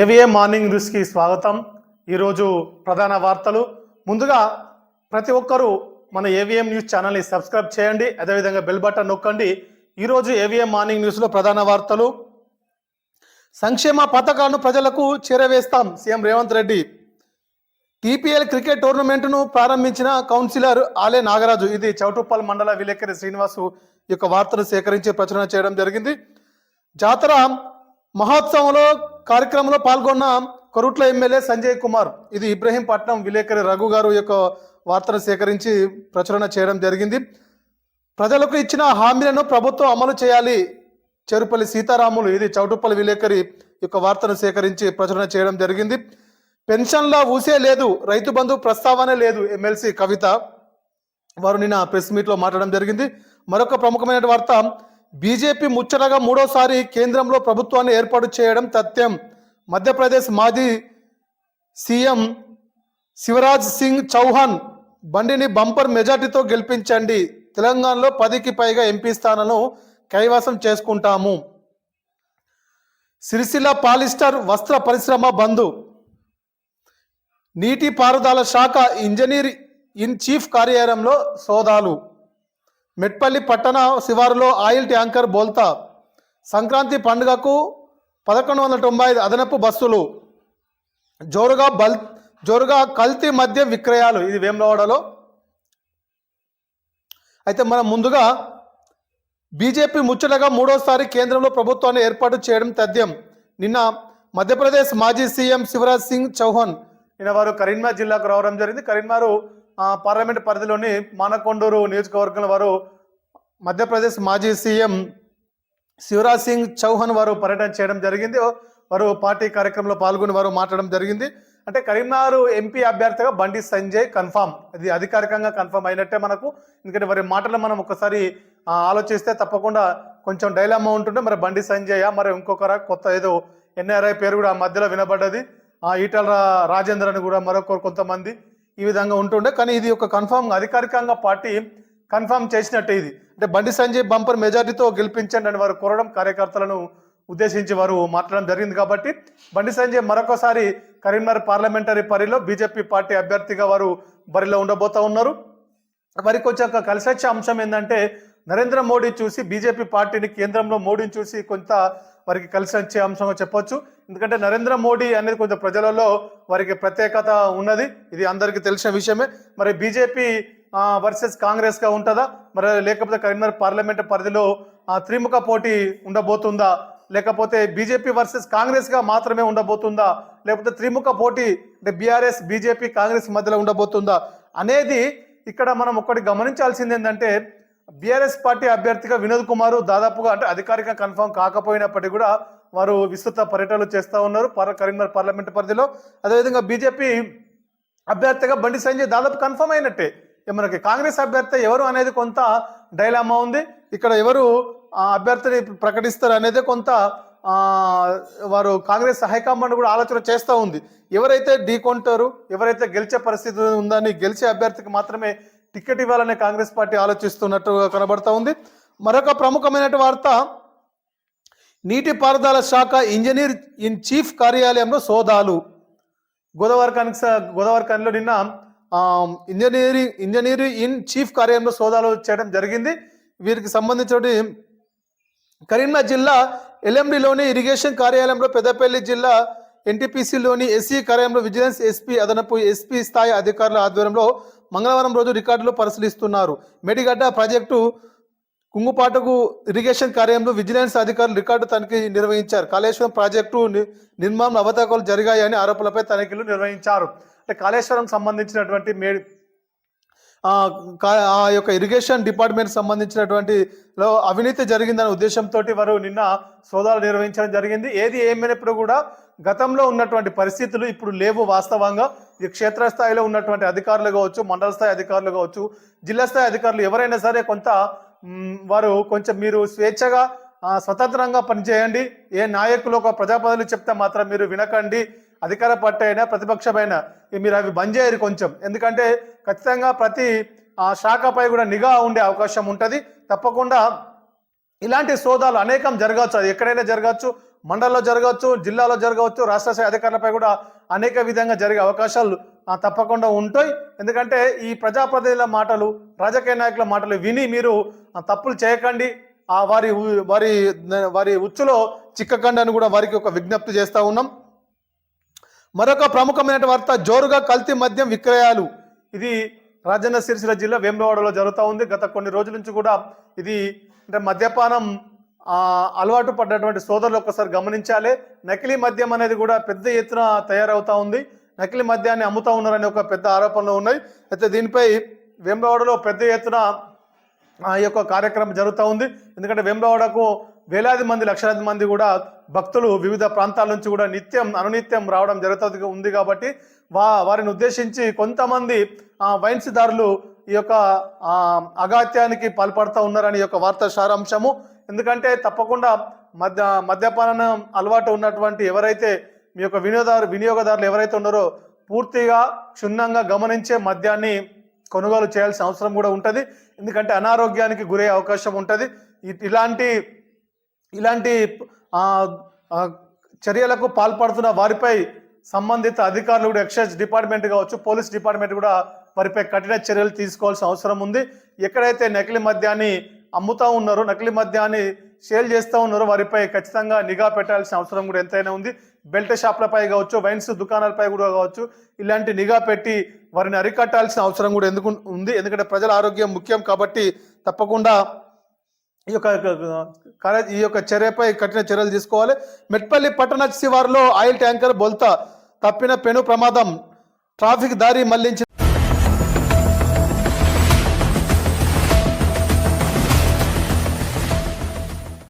ఏవిఏ morning న్యూస్కి స్వాగతం. ఈరోజు ప్రధాన వార్తలు. ముందుగా ప్రతి ఒక్కరూ మన ఏవిఎం న్యూస్ ఛానల్ని సబ్స్క్రైబ్ చేయండి. అదేవిధంగా బెల్ బటన్ నొక్కండి. ఈరోజు ఏవిఎం మార్నింగ్ న్యూస్లో ప్రధాన వార్తలు. సంక్షేమ పథకాలను ప్రజలకు చేరవేస్తాం CM Revanth Reddy. TPL cricket టోర్నమెంట్ను ప్రారంభించిన కౌన్సిలర్ ఆలే నాగరాజు. ఇది చౌటుప్పల్ మండల విలేకరి శ్రీనివాసు యొక్క వార్తను సేకరించి ప్రచురణ చేయడం జరిగింది. జాతర మహోత్సవంలో కార్యక్రమంలో పాల్గొన్న కొరుట్ల ఎమ్మెల్యే సంజయ్ కుమార్ ఇది ఇబ్రహీంపట్నం విలేకరి రఘు గారు యొక్క వార్తను సేకరించి ప్రచురణ చేయడం జరిగింది. ప్రజలకు ఇచ్చిన హామీలను ప్రభుత్వం అమలు చేయాలి. చెరుపల్లి సీతారాములు ఇది చౌటుప్పల్లి విలేకరి యొక్క వార్తను సేకరించి ప్రచురణ చేయడం జరిగింది. పెన్షన్ల ఊసే లేదు రైతు బంధు ప్రస్తావన లేదు ఎమ్మెల్సీ కవిత. వారు నిన్న ప్రెస్ మీట్లో మాట్లాడడం జరిగింది. మరొక ప్రముఖమైన వార్త బీజేపీ ముచ్చటగా మూడోసారి కేంద్రంలో ప్రభుత్వాన్ని ఏర్పాటు చేయడం తథ్యం. మధ్యప్రదేశ్ మాజీ సీఎం శివరాజ్ సింగ్ చౌహాన్ బండిని బంపర్ మెజార్టీతో గెలిపించండి. తెలంగాణలో పదికి పైగా ఎంపీ స్థానాలను కైవసం చేసుకుంటాము. సిరిసిల్ల పాలిస్టర్ వస్త్ర పరిశ్రమ బంధు నీటిపారుదల శాఖ ఇంజనీర్ ఇన్ చీఫ్ కార్యాలయంలో సోదాలు. మెట్పల్లి పట్టణ శివారులో ఆయిల్ ట్యాంకర్ బోల్తా. సంక్రాంతి పండుగకు పదకొండు వందల తొంభై ఐదు అదనపు బస్సులు. జోరుగా బల్ జోరుగా కల్తీ మధ్య విక్రయాలు ఇది వేములవాడలో. అయితే మనం ముందుగా బీజేపీ ముచ్చటగా మూడోసారి కేంద్రంలో ప్రభుత్వాన్ని ఏర్పాటు చేయడం తథ్యం. నిన్న మధ్యప్రదేశ్ మాజీ సీఎం శివరాజ్ సింగ్ చౌహాన్ నిన్న వారు కరీంనగర్ జిల్లాకు రావడం జరిగింది. కరీంనగర్ పార్లమెంట్ పరిధిలోని మానకొండూరు నియోజకవర్గంలో వారు మధ్యప్రదేశ్ మాజీ సీఎం శివరాజ్ సింగ్ చౌహాన్ వారు పర్యటన చేయడం జరిగింది. వారు పార్టీ కార్యక్రమంలో పాల్గొని వారు మాట్లాడడం జరిగింది. అంటే కరీంనగర్ ఎంపీ అభ్యర్థిగా బండి సంజయ్ కన్ఫామ్. ఇది అధికారికంగా కన్ఫామ్ అయినట్టే మనకు. ఎందుకంటే వారి మాటలు మనం ఒకసారి ఆలోచిస్తే తప్పకుండా కొంచెం డైలామా ఉంటుండే. మరి బండి సంజయ్ మరి ఇంకొకరా కొత్త ఏదో ఎన్ఆర్ఐ పేరు కూడా ఆ మధ్యలో వినబడ్డది. ఈటల రాజేంద్ర అని కూడా మరొకరు కొంతమంది. ఈ విధంగా ఉంటుండే. కానీ ఇది ఒక కన్ఫామ్ అధికారికంగా పార్టీ కన్ఫామ్ చేసినట్టే ఇది. అంటే బండి సంజయ్ బంపర్ మెజార్టీతో గెలిపించండి అని వారు కోరడం కార్యకర్తలను ఉద్దేశించి వారు మాట్లాడడం జరిగింది కాబట్టి బండి సంజయ్ మరొకసారి కరీంనగర్ పార్లమెంటరీ పరిలో బీజేపీ పార్టీ అభ్యర్థిగా వారు బరిలో ఉండబోతా ఉన్నారు. వారికి వచ్చే ఒక కలిసి వచ్చే అంశం ఏంటంటే నరేంద్ర మోడీ చూసి బీజేపీ పార్టీని కేంద్రంలో మోడీని చూసి కొంత వారికి కలిసి వచ్చే అంశంగా చెప్పొచ్చు. ఎందుకంటే నరేంద్ర మోడీ అనేది కొంచెం ప్రజలలో వారికి ప్రత్యేకత ఉన్నది. ఇది అందరికీ తెలిసిన విషయమే. మరి బీజేపీ వర్సెస్ కాంగ్రెస్గా ఉంటుందా? మరి లేకపోతే కరీంనగర్ పార్లమెంట్ పరిధిలో త్రిముఖ పోటీ ఉండబోతుందా? లేకపోతే బీజేపీ వర్సెస్ కాంగ్రెస్గా మాత్రమే ఉండబోతుందా? లేకపోతే త్రిముఖ పోటీ అంటే బీఆర్ఎస్ బీజేపీ కాంగ్రెస్ మధ్యలో ఉండబోతుందా? అనేది ఇక్కడ మనం ఒకటి గమనించాల్సింది ఏంటంటే బీఆర్ఎస్ పార్టీ అభ్యర్థిగా వినోద్ కుమార్ దాదాపుగా అంటే అధికారికంగా కన్ఫర్మ్ కాకపోయినప్పటికీ కూడా వారు విస్తృత పర్యటనలు చేస్తూ ఉన్నారు. పర కరీంనగర్ పార్లమెంట్ పరిధిలో. అదేవిధంగా బీజేపీ అభ్యర్థిగా బండి సంజయ్ దాదాపు కన్ఫర్మ్ అయినట్టే. మనకి కాంగ్రెస్ అభ్యర్థి ఎవరు అనేది కొంత డైలామా ఉంది. ఇక్కడ ఎవరు ఆ, అభ్యర్థిని ప్రకటిస్తారు అనేది కొంత వారు కాంగ్రెస్ హైకమాండ్ కూడా ఆలోచన చేస్తూ ఉంది. ఎవరైతే ఢీకొంటారు ఎవరైతే గెలిచే పరిస్థితి ఉందని గెలిచే అభ్యర్థికి మాత్రమే టికెట్ ఇవ్వాలనే కాంగ్రెస్ పార్టీ ఆలోచిస్తున్నట్టు కనబడతా ఉంది. మరొక ప్రముఖమైన వార్త నీటిపారుదల శాఖ ఇంజనీర్ ఇన్ చీఫ్ కార్యాలయంలో సోదాలు. గోదావరికానికి స- గోదావరికానిలో నిన్న ఇంజనీరింగ్ ఇంజనీరింగ్ ఇన్ చీఫ్ కార్యాలయంలో సోదాలు చేయడం జరిగింది. వీరికి సంబంధించిన కరీంనగర్ జిల్లా ఎల్ఎండిలోని ఇరిగేషన్ కార్యాలయంలో పెద్దపల్లి జిల్లా ఎన్టీపీసీలోని ఎస్సీ కార్యాలయంలో విజిలెన్స్ ఎస్పీ అదనపు ఎస్పీ స్థాయి అధికారుల ఆధ్వర్యంలో మంగళవారం రోజు రికార్డులు పరిశీలిస్తున్నారు. మెడిగడ్డ ప్రాజెక్టు కుంగుపాటుకు ఇరిగేషన్ కార్యంలో విజిలెన్స్ అధికారులు రికార్డు తనిఖీ నిర్వహించారు. కాళేశ్వరం ప్రాజెక్టు నిర్మాణం అవతకాలు జరిగాయని ఆరోపణలపై తనిఖీలు నిర్వహించారు. అంటే కాళేశ్వరం సంబంధించినటువంటి మే ఆ, కా- ఆ యొక్క ఇరిగేషన్ డిపార్ట్మెంట్ సంబంధించినటువంటి లో అవినీతి జరిగిందనే ఉద్దేశంతో వారు నిన్న సోదాలు నిర్వహించడం జరిగింది. ఏది ఏమైనప్పుడు కూడా గతంలో ఉన్నటువంటి పరిస్థితులు ఇప్పుడు లేవు వాస్తవంగా. ఈ క్షేత్రస్థాయిలో ఉన్నటువంటి అధికారులు కావచ్చు మండల స్థాయి అధికారులు కావచ్చు జిల్లా స్థాయి అధికారులు ఎవరైనా సరే కొంత వారు కొంచెం మీరు స్వేచ్ఛగా స్వతంత్రంగా పనిచేయండి. ఏ నాయకులు ఒక ప్రజాపదవులు చెప్తే మాత్రం మీరు వినకండి. అధికార పార్టీ అయినా ప్రతిపక్షమైనా మీరు అవి బంద్ చేయరు కొంచెం. ఎందుకంటే ఖచ్చితంగా ప్రతి ఆ, శాఖపై కూడా నిఘా ఉండే అవకాశం ఉంటుంది. తప్పకుండా ఇలాంటి సోదాలు అనేకం జరగవచ్చు. అది ఎక్కడైనా జరగచ్చు మండలంలో జరగవచ్చు జిల్లాలో జరగవచ్చు రాష్ట్ర స్థాయి అధికారులపై కూడా అనేక విధంగా జరిగే అవకాశాలు తప్పకుండా ఉంటాయి. ఎందుకంటే ఈ ప్రజాప్రతినిధుల మాటలు రాజకీయ నాయకుల మాటలు విని మీరు తప్పులు చేయకండి. ఆ వారి వారి వారి ఉచ్చులో చిక్కకండి అని కూడా వారికి ఒక విజ్ఞప్తి చేస్తూ ఉన్నాం. మరొక ప్రముఖమైన వార్త జోరుగా కల్తీ మద్యం విక్రయాలు. ఇది రాజన్న సిరిసిల్ల జిల్లా వేంబవాడలో జరుగుతూ ఉంది. గత కొన్ని రోజుల నుంచి కూడా ఇది అంటే మద్యపానం అలవాటు పడ్డటువంటి సోదరులు ఒక్కసారి గమనించాలి. నకిలీ మద్యం అనేది కూడా పెద్ద ఎత్తున తయారవుతా ఉంది. నకిలీ మద్యాన్ని అమ్ముతా ఉన్నారని ఒక పెద్ద ఆరోపణలు ఉన్నాయి. అయితే దీనిపై వేములవాడలో పెద్ద ఎత్తున ఈ యొక్క కార్యక్రమం జరుగుతూ ఉంది. ఎందుకంటే వేములవాడకు వేలాది మంది లక్షలాది మంది కూడా భక్తులు వివిధ ప్రాంతాల నుంచి కూడా నిత్యం అనునిత్యం రావడం జరుగుతుంది ఉంది కాబట్టి వా వారిని ఉద్దేశించి కొంతమంది వైన్స్దారులు ఈ యొక్క అగాత్యానికి పాల్పడుతూ ఉన్నారని ఈ యొక్క వార్త సారాంశము. ఎందుకంటే తప్పకుండా మద్య మద్యపానం అలవాటు ఉన్నటువంటి ఎవరైతే మీ యొక్క వినియోగదారు వినియోగదారులు ఎవరైతే ఉన్నారో పూర్తిగా క్షుణ్ణంగా గమనించే మద్యాన్ని కొనుగోలు చేయాల్సిన అవసరం కూడా ఉంటుంది. ఎందుకంటే అనారోగ్యానికి గురయ్యే అవకాశం ఉంటుంది. ఇలాంటి ఇలాంటి చర్యలకు పాల్పడుతున్న వారిపై సంబంధిత అధికారులు కూడా ఎక్సైజ్ డిపార్ట్మెంట్ కావచ్చు పోలీస్ డిపార్ట్మెంట్ కూడా వారిపై కఠిన చర్యలు తీసుకోవాల్సిన అవసరం ఉంది. ఎక్కడైతే నకిలీ మద్యాన్ని అమ్ముతా ఉన్నారో నకిలీ మద్యాన్ని సేల్ చేస్తూ ఉన్నారో. వారిపై ఖచ్చితంగా నిఘా పెట్టాల్సిన అవసరం కూడా ఎంతైనా ఉంది. బెల్ట్ షాప్లపై కావచ్చు వైన్స్ దుకాణాలపై కూడా కావచ్చు ఇలాంటి నిఘా పెట్టి వారిని అరికట్టాల్సిన అవసరం కూడా ఎందుకు ఉంది? ఎందుకంటే ప్రజల ఆరోగ్యం ముఖ్యం కాబట్టి తప్పకుండా ఈ యొక్క ఈ యొక్క చర్యపై కఠిన చర్యలు తీసుకోవాలి. మెట్పల్లి పట్టణ శివారులో ఆయిల్ ట్యాంకర్ బొల్త తప్పిన పెను ప్రమాదం. ట్రాఫిక్ దారి మళ్ళించిన